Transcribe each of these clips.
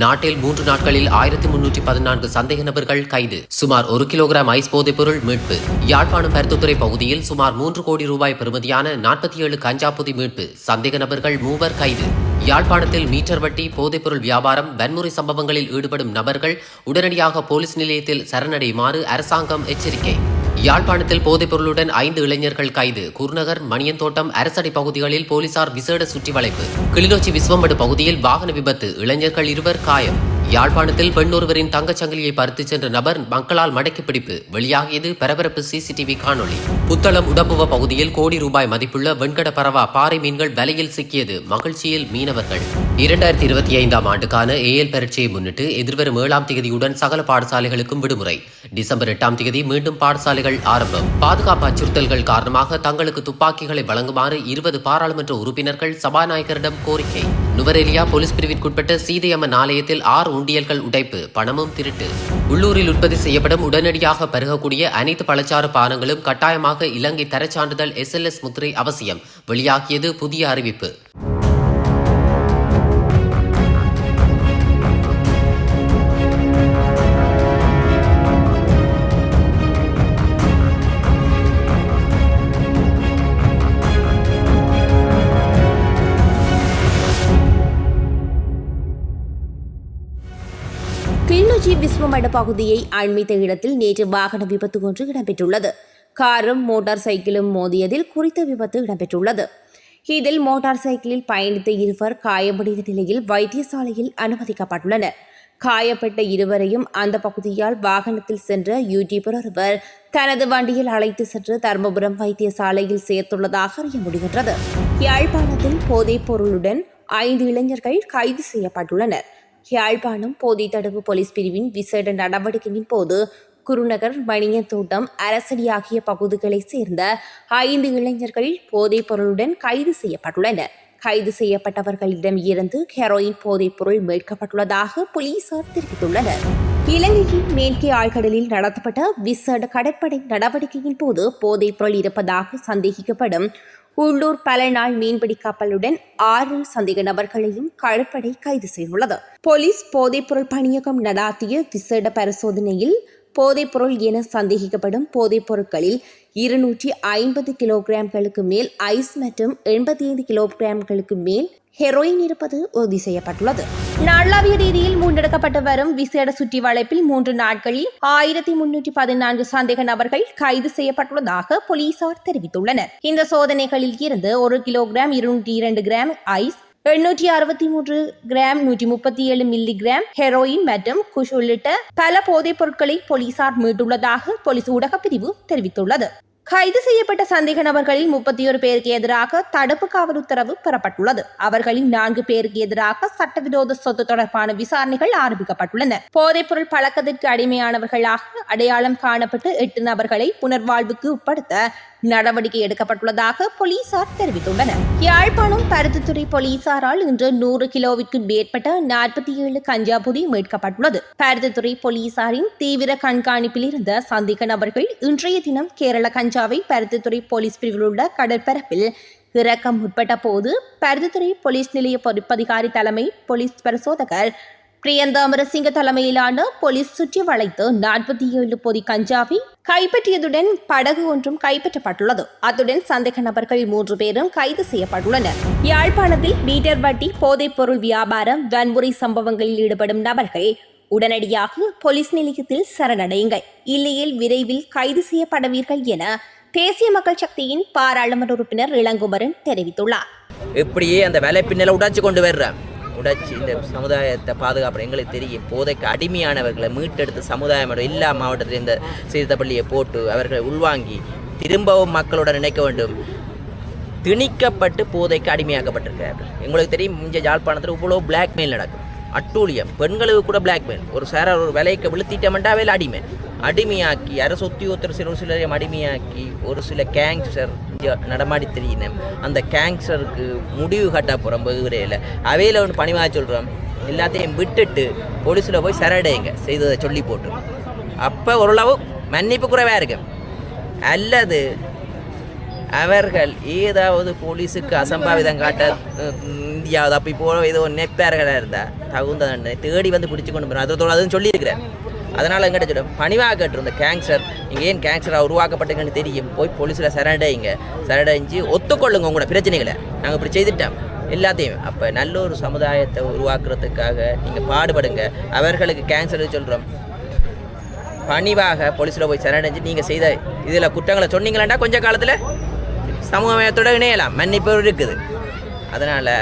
நாட்டில் மூன்று நாட்களில் ஆயிரத்தி முன்னூற்றி பதினான்கு சந்தேக நபர்கள் கைது. சுமார் ஒரு கிலோகிராம் ஐஸ் போதைப் பொருள் மீட்பு. யாழ்ப்பாணம் பருத்துத்துறை பகுதியில் சுமார் மூன்று கோடி ரூபாய் பெறுமதியான நாற்பத்தி ஏழு கஞ்சா பொதி மீட்பு. சந்தேக நபர்கள் மூவர் கைது. யாழ்ப்பாணத்தில் மீட்டர் வட்டி போதைப்பொருள் வியாபாரம் வன்முறை சம்பவங்களில் ஈடுபடும் நபர்கள் உடனடியாக போலீஸ் நிலையத்தில் சரணடையுமாறு அரசாங்கம் எச்சரிக்கை. யாழ்ப்பாணத்தில் போதைப் பொருளுடன் ஐந்து இளைஞர்கள் கைது. குருநகர் மணியந்தோட்டம் அரசடை பகுதிகளில் போலீசார் விசேட சுற்றி வளைப்பு கிளிநொச்சி விஸ்வமடு பகுதியில் வாகன விபத்து. இளைஞர்கள் இருவர் காயம். யாழ்ப்பாணத்தில் பெண் ஒருவரின் தங்கச் சங்கிலியை பறித்துச் சென்ற நபர் மக்களால் மடக்கி பிடிப்பு. வெளியாகியது பரபரப்பு சிசிடிவி காணொளி. புத்தளம் உடம்புவ பகுதியில் கோடி ரூபாய் மதிப்புள்ள வெண்கட பரவா பாறை மீன்கள் வலையில் சிக்கியது. மகிழ்ச்சியில் மீனவர்கள். இரண்டாயிரத்தி இருபத்தி ஐந்தாம் ஆண்டுக்கான ஏஎல் பரீட்சையை முன்னிட்டு எதிர்வரும் ஏழாம் தேதியுடன் சகல பாடசாலைகளுக்கும் விடுமுறை. டிசம்பர் எட்டாம் தேதி மீண்டும் பாடசாலைகள் ஆரம்பம். பாதுகாப்பு அச்சுறுத்தல்கள் காரணமாக தங்களுக்கு துப்பாக்கிகளை வழங்குமாறு இருபது பாராளுமன்ற உறுப்பினர்கள் சபாநாயகரிடம் கோரிக்கை. நுவரெலியா போலீஸ் பிரிவிற்குட்பட்ட சீதையம்மன் ஆலயத்தில் ஆறு உண்டியல்கள் உடைப்பு பணமும் திருட்டு. உள்ளூரில் உற்பத்தி செய்யப்படும் உடனடியாக பருகக்கூடிய அனைத்து பழச்சாறு பானங்களும் கட்டாயமாக இலங்கை தரச் சான்றிதழ் எஸ்எல்எஸ் முத்திரை அவசியம். வெளியாகியது புதிய அறிவிப்பு. கிளிநொச்சி பகுதியை அண்மித்த இடத்தில் நேற்று வாகன விபத்து ஒன்று இடம்பெற்றுள்ளது. காரும் மோட்டார் சைக்கிளும் மோதியதில் குறித்த விபத்து இடம்பெற்றுள்ளது. இதில் மோட்டார் சைக்கிளில் பயணித்த இருவர் காயமடைந்த நிலையில் வைத்தியசாலையில் அனுமதிக்கப்பட்டுள்ளனர். காயப்பட்ட இருவரையும் அந்த பகுதியால் வாகனத்தில் சென்ற யூடியூபர் ஒருவர் தனது வண்டியில் அழைத்து சென்று தருமபுரம் வைத்தியசாலையில் சேர்த்துள்ளதாக அறிய முடிகின்றது. யாழ்ப்பாணத்தில் போதைப் பொருளுடன் ஐந்து இளைஞர்கள் கைது செய்யப்பட்டுள்ளனர். யாழ்ப்பாணம் போதை தடுப்பு போலீஸ் பிரிவின் விசேட நடவடிக்கையின் போது குருநகர் மணியத்தோட்டம் அரசடி ஆகிய பகுதிகளைச் சேர்ந்த ஐந்து இளைஞர்கள் போதைப் பொருளுடன் கைது செய்யப்பட்டுள்ளனர். கைது செய்யப்பட்டவர்களிடம் இருந்து ஹெரோயின் போதைப் பொருள் மீட்கப்பட்டுள்ளதாக போலீசார் தெரிவித்துள்ளனர். இலங்கையின் மேற்கே ஆழ்கடலில் நடத்தப்பட்ட விசேட கடற்படை நடவடிக்கையின் போது போதைப் பொருள் இருப்பதாக சந்தேகிக்கப்படும் உள்ளூர் பல நாள் மீன்பிடி கப்பலுடன் ஆறு சந்தேக நபர்களையும் கடற்படை கைது செய்துள்ளது. போலீஸ் போதைப்பொருள் பணியகம் நடாத்திய விசேட பரிசோதனையில் போதைப்பொருள் என சந்தேகிக்கப்படும் போதைப் பொருட்களில் இருநூற்றி ஐம்பது கிலோகிராம்களுக்கு மேல் ஐஸ் மற்றும் எண்பத்தி ஐந்து கிலோகிராம்களுக்கு மேல் ஹெரோயின் இருப்பது உறுதி செய்யப்பட்டுள்ளது. நாளாவிய ரீதியில் முன்னெடுக்கப்பட்டு வரும் விசேட சுற்றி வளைப்பில் மூன்று நாட்களில் ஆயிரத்தி முன்னூற்றி பதினான்கு சந்தேக நபர்கள் கைது செய்யப்பட்டுள்ளதாக போலீசார் தெரிவித்துள்ளனர். இந்த சோதனைகளில் இருந்து ஒரு கிலோகிராம் இருநூற்றி இரண்டு கிராம் ஐஸ் எண்ணூற்றி அறுபத்தி மூன்று கிராம் நூற்றி முப்பத்தி ஏழு மில்லி கிராம் ஹெரோயின் மற்றும் குஷ் உள்ளிட்ட பல போதைப் பொருட்களை போலீசார் மீட்டுள்ளதாக போலீஸ் ஊடகப் பிரிவு தெரிவித்துள்ளது. கைது செய்யப்பட்ட சந்தேக நபர்களில் முப்பத்தி ஒரு பேருக்கு எதிராக தடுப்பு காவல் உத்தரவு பெறப்பட்டுள்ளது. அவர்களில் நான்கு பேருக்கு எதிராக சட்டவிரோத சொத்து தொடர்பான விசாரணைகள் ஆரம்பிக்கப்பட்டுள்ளன. போதைப்பொருள் பழக்கத்திற்கு அடிமையானவர்களாக அடையாளம் காணப்பட்டு எட்டு நபர்களை புனர்வாழ்வுக்கு உட்படுத்த நடவடிக்கை எடுக்கப்பட்டுள்ளதாக போலீசார் தெரிவித்துள்ளனர். யாழ்ப்பாணம் பருத்தித்துறை போலீசாரால் இன்று நூறு கிலோவிற்கும் மேற்பட்ட நாற்பத்தி ஏழு கஞ்சா புதி மீட்கப்பட்டுள்ளது. பருத்தித்துறை போலீசாரின் தீவிர கண்காணிப்பில் இருந்த சந்தேக நபர்கள் இன்றைய தினம் கேரள கஞ்சாவை பருத்தித்துறை போலீஸ் பிரிவில் உள்ள கடற்பரப்பில் இறக்கம் உட்பட்ட போது பருத்தித்துறை போலீஸ் நிலைய பொறுப்பதிகாரி தலைமை போலீஸ் பரிசோதகர் பிரியந்த அமரசிங்க தலைமையிலான போலீஸ் சுற்றி வளைத்து நாற்பத்தி ஏழு பொதி கஞ்சாவை கைப்பற்றியதுடன் படகு ஒன்றும் கைப்பற்றப்பட்டுள்ளது. அத்துடன் சந்தேக நபர்கள் மூன்று பேரும் கைது செய்யப்பட்டுள்ளனர். யாழ்ப்பாணத்தில் மீட்டர் வட்டி போதைப் பொருள் வியாபாரம் வன்முறை சம்பவங்களில் ஈடுபடும் நபர்கள் உடனடியாக போலீஸ் நிலையத்தில் சரணடையுங்கள். இல்லையில் விரைவில் கைது செய்யப்படுவீர்கள் என தேசிய மக்கள் சக்தியின் பாராளுமன்ற உறுப்பினர் இளங்குமரன் தெரிவித்துள்ளார். இப்படியே அந்த வேலை பின்னலை உடைச்சு கொண்டு வர்றேன் உடைச்சி இந்த சமுதாயத்தை பாதுகாப்பு எங்களுக்கு தெரியும். போதைக்கு அடிமையானவர்களை மீட்டெடுத்து சமுதாயம் எல்லா மாவட்டத்திலும் இந்த சீர்த்தப்பள்ளியை போட்டு அவர்களை உள்வாங்கி திரும்பவும் மக்களுடன் நினைக்க வேண்டும். திணிக்கப்பட்டு போதைக்கு அடிமையாக்கப்பட்டிருக்கிறார்கள். எங்களுக்கு தெரியும் இங்கே யாழ்ப்பாணத்தில் இவ்வளோ பிளாக்மெயில் நடக்கும். அட்டூழியம். பெண்களுக்கு கூட பிளாக்மெயில் ஒரு சார ஒரு விலைக்கு விழுத்திட்டமெண்டா வேலை அடிமை. அடிமையாக்கி அரசு உத்தியோகத்தர் சில ஒரு சிலரையும் அடிமையாக்கி ஒரு சில கேங்ஸ்டர் நடமாடி தெரியினேன். அந்த கேங்ஸ்டருக்கு முடிவு கட்ட போகிறோம் வெகுரையில் அவையில் ஒன்று பணிவாக சொல்கிறோம் எல்லாத்தையும் விட்டுட்டு போலீஸில் போய் சரடைங்க செய்ததை சொல்லி போட்டு. அப்போ ஓரளவு மன்னிப்பு குறைவாக இருக்கும் அல்லது அவர்கள் ஏதாவது போலீஸுக்கு அசம்பாவிதம் காட்ட இந்தியாவது அப்படி போல ஏதோ நெப்பார்களாக இருந்தால் தகுந்த தண்டனை தேடி வந்து பிடிச்சி கொண்டு போகிறோம் அதோட அதுவும் சொல்லியிருக்கிறேன். அதனால் எங்கிட்ட சொல்ல பணிவாக கேட்டிருந்த கேங்ஸ்டர் நீங்கள் ஏன் கேங்ஸ்டராக உருவாக்கப்பட்டீங்கன்னு தெரியும். போய் போலீஸில் சரடைங்க சரடைஞ்சு ஒத்துக்கொள்ளுங்க உங்களோட பிரச்சனைகளை. நாங்கள் இப்படி செய்துட்டோம். எல்லாத்தையும். அப்போ நல்ல ஒரு சமுதாயத்தை உருவாக்குறதுக்காக நீங்கள் பாடுபடுங்க. அவர்களுக்கு கேன்சர் சொல்கிறோம் பணிவாக போலீஸில் போய் சரணடைஞ்சு நீங்கள் செய்த இதில் குற்றங்களை சொன்னீங்களாண்டா கொஞ்ச காலத்தில்? சமூகமயத்தோட இணையலாம். மன்னிப்பு இருக்குது. அதனால்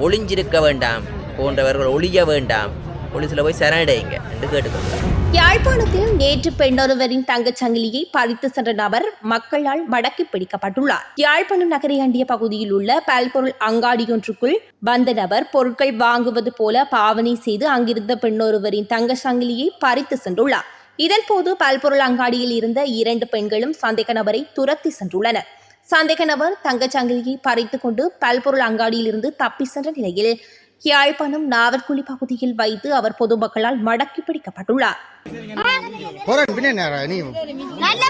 ஒளிஞ்சிருக்க வேண்டாம். போன்றவர்கள் ஒளிய வேண்டாம். போலீஸில் போய் சரணடையுங்க என்று கேட்டுக்கொள்கிறேன். யாழ்ப்பாணத்தில் நேற்று பெண்ணொருவரின் தங்கச் சங்கிலியை பறித்து சென்ற நபர் மக்களால் மடக்கி பிடிக்கப்பட்டுள்ளார். யாழ்ப்பாணம் நகரை அண்டிய பகுதியில் உள்ள பல்பொருள் அங்காடியொன்றுக்குள் வந்த நபர் பொருட்கள் வாங்குவது போல பாவனை செய்து அங்கிருந்த பெண்ணொருவரின் தங்க சங்கிலியை பறித்து சென்றுள்ளார். இதன்போது பல்பொருள் அங்காடியில் இருந்த இரண்டு பெண்களும் சந்தேக நபரை துரத்தி சென்றுள்ளனர். சந்தேக நபர் தங்கச் சங்கிலியை பறித்துக் கொண்டு பல்பொருள் அங்காடியில் இருந்து தப்பி சென்ற நிலையில் யாழ்ப்பாணம் நாவற்குழி பகுதியில் வைத்து அவர் பொதுமக்களால் மடக்கி பிடிக்கப்பட்டுள்ளார். நல்ல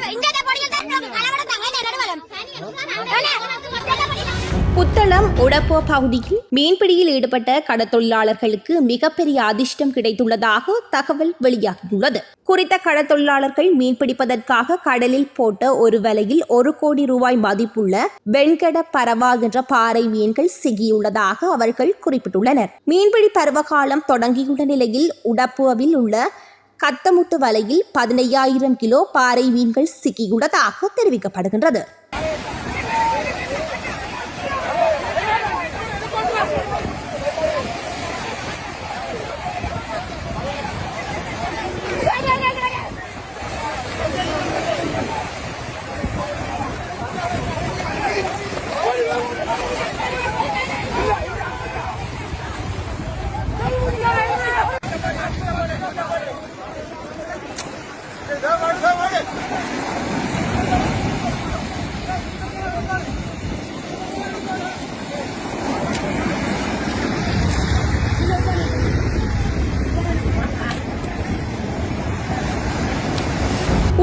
புத்தளம் உடப்போ பகுதியில் மீன்பிடியில் ஈடுபட்ட கடத்தொழிலாளர்களுக்கு மிகப்பெரிய அதிர்ஷ்டம் கிடைத்துள்ளதாக தகவல் வெளியாகியுள்ளது. குறித்த கடத்தொழிலாளர்கள் மீன்பிடிப்பதற்காக கடலில் போட்ட ஒரு வலையில் ஒரு கோடி ரூபாய் மதிப்புள்ள வெண்கட பரவா என்ற பாறை மீன்கள் சிக்கியுள்ளதாக அவர்கள் குறிப்பிட்டுள்ளனர். மீன்பிடி பருவகாலம் தொடங்கியுள்ள நிலையில் உடப்புவில் உள்ள கத்தமுத்து வலையில் பதினையாயிரம் கிலோ பாறை மீன்கள் சிக்கியுள்ளதாக தெரிவிக்கப்படுகின்றது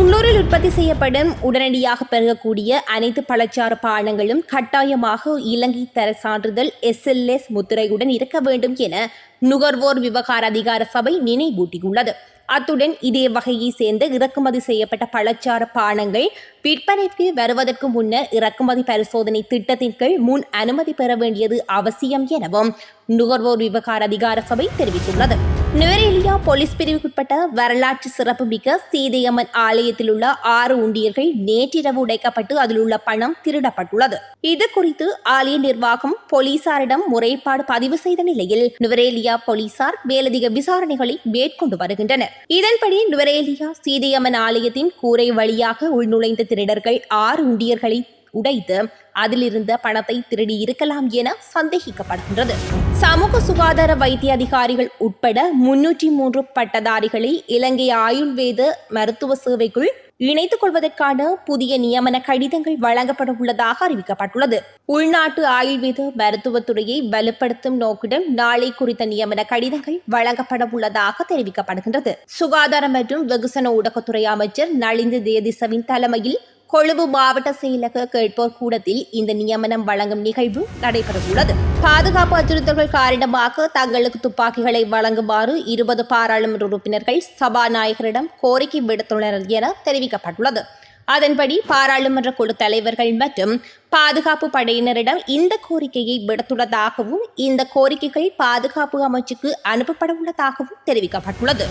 உள்ளூரில் உற்பத்தி செய்யப்படும் உடனடியாக பெருகக்கூடிய அனைத்து பழச்சாறு பானங்களும் கட்டாயமாக இலங்கை தர சான்றிதழ் எஸ்எல்எஸ் முத்திரையுடன் இருக்க வேண்டும் என நுகர்வோர் விவகார அதிகார சபை நினைவூட்டியுள்ளது. அத்துடன் இதே வகையை சேர்ந்த இறக்குமதி செய்யப்பட்ட பழச்சாறு பானங்கள் விற்பனைக்கு வருவதற்கு முன்னர் இறக்குமதி பரிசோதனை திட்டத்தின் கீழ் முன் அனுமதி பெற வேண்டியது அவசியம் எனவும் நுகர்வோர் விவகார அதிகார சபை தெரிவித்துள்ளது. நுவரேலியா போலீஸ் பிரிவுக்குட்பட்ட வரலாற்று சிறப்புமிக்க சீதையம்மன் ஆலயத்தில் உள்ள ஆறு உண்டியல்கள் நேற்றிரவு உடைக்கப்பட்டு அதில் உள்ள பணம் திருடப்பட்டுள்ளது. இது குறித்து ஆலய நிர்வாகம் போலீசாரிடம் முறைப்பாடு பதிவு செய்த நிலையில் நுவரேலியா போலீசார் மேலதிக விசாரணைகளை மேற்கொண்டு வருகின்றனர். இதன்படி நுவரேலியா சீதையம்மன் ஆலயத்தின் கூரை வழியாக உள்நுழைந்த திருடர்கள் ஆறு உண்டியர்களை உடைத்து அதிலிருந்த பணத்தை திருடி இருக்கலாம் என சந்தேகிக்கப்படுகின்றது. சமூக சுகாதார வைத்திய அதிகாரிகள் உட்பட முன்னூற்றி மூன்று பட்டதாரிகளை இலங்கை ஆயுர்வேத மருத்துவ சேவைக்குள் இணைத்துக் கொள்வதற்கான புதிய நியமன கடிதங்கள் வழங்கப்பட உள்ளதாக அறிவிக்கப்பட்டுள்ளது. உள்நாட்டு ஆயுர்வேத மருத்துவத்துறையை வலுப்படுத்தும் நோக்குடன் நாளை குறித்த நியமன கடிதங்கள் வழங்கப்பட உள்ளதாக தெரிவிக்கப்படுகின்றது. சுகாதாரம் மற்றும் வெகுசன ஊடகத்துறை அமைச்சர் நளிந்து தேதிசவின் தலைமையில் கொழும்பு மாவட்ட செயலக கேட்போர் கூடத்தில் இந்த நியமனம் வழங்கும் நிகழ்வு நடைபெறவுள்ளது. பாதுகாப்பு அச்சுறுத்தல்கள் காரணமாக தங்களுக்கு துப்பாக்கிகளை வழங்குமாறு இருபது பாராளுமன்ற உறுப்பினர்கள் சபாநாயகரிடம் கோரிக்கை விடுத்துள்ளனர் என தெரிவிக்கப்பட்டுள்ளது. அதன்படி பாராளுமன்ற குழு தலைவர்கள் மற்றும் பாதுகாப்பு படையினரிடம் இந்த கோரிக்கையை விடுத்துள்ளதாகவும் இந்த கோரிக்கைகள் பாதுகாப்பு அமைச்சுக்கு அனுப்பப்பட உள்ளதாகவும் தெரிவிக்கப்பட்டுள்ளது.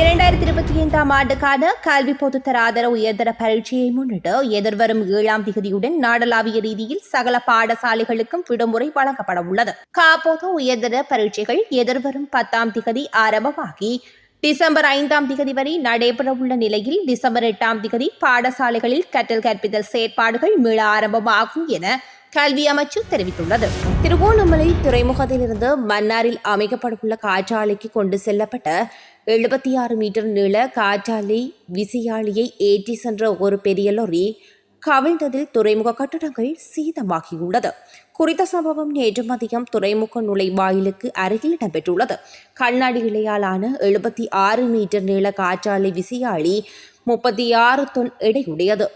இரண்டாயிரத்தி இருபத்தி ஐந்தாம் ஆண்டுக்கான கல்வி பொதுத்தர ஆதர உயர்தர பரீட்சையை முன்னிட்டு எதிர்வரும் ஏழாம் திகதியுடன் நாடளாவிய ரீதியில் சகல பாடசாலைகளுக்கும் விடுமுறை வழங்கப்பட உள்ளது. காப்போது உயர்தர பரீட்சைகள் எதிர்வரும் பத்தாம் திகதி ஆரம்பமாகி டிசம்பர் ஐந்தாம் திகதி வரை நடைபெறவுள்ள நிலையில் டிசம்பர் எட்டாம் திகதி பாடசாலைகளில் கற்றல் கற்பித்தல் செயற்பாடுகள் மீள ஆரம்பமாகும் என கல்வி அமைச்சு தெரிவித்துள்ளது. திருகோணமலை துறைமுகத்திலிருந்து மன்னாரில் அமைக்கப்படவுள்ள காற்றாலைக்கு கொண்டு செல்லப்பட்ட எழுபத்தி ஆறு மீட்டர் நீள காற்றாலை விசையாழியை ஏற்றி சென்ற ஒரு பெரிய லொரி கவிழ்ந்ததில் துறைமுக கட்டடங்கள் சீதமாகியுள்ளது. குறித்த சம்பவம் நேற்று மதியம் துறைமுக நுழைவாயிலுக்கு அருகில் இடம்பெற்றுள்ளது. கண்ணாடி இலையாலான எழுபத்தி ஆறு மீட்டர் நீள காற்றாலை விசையாழி முப்பத்தி ஆறு தொன் எடையுடையது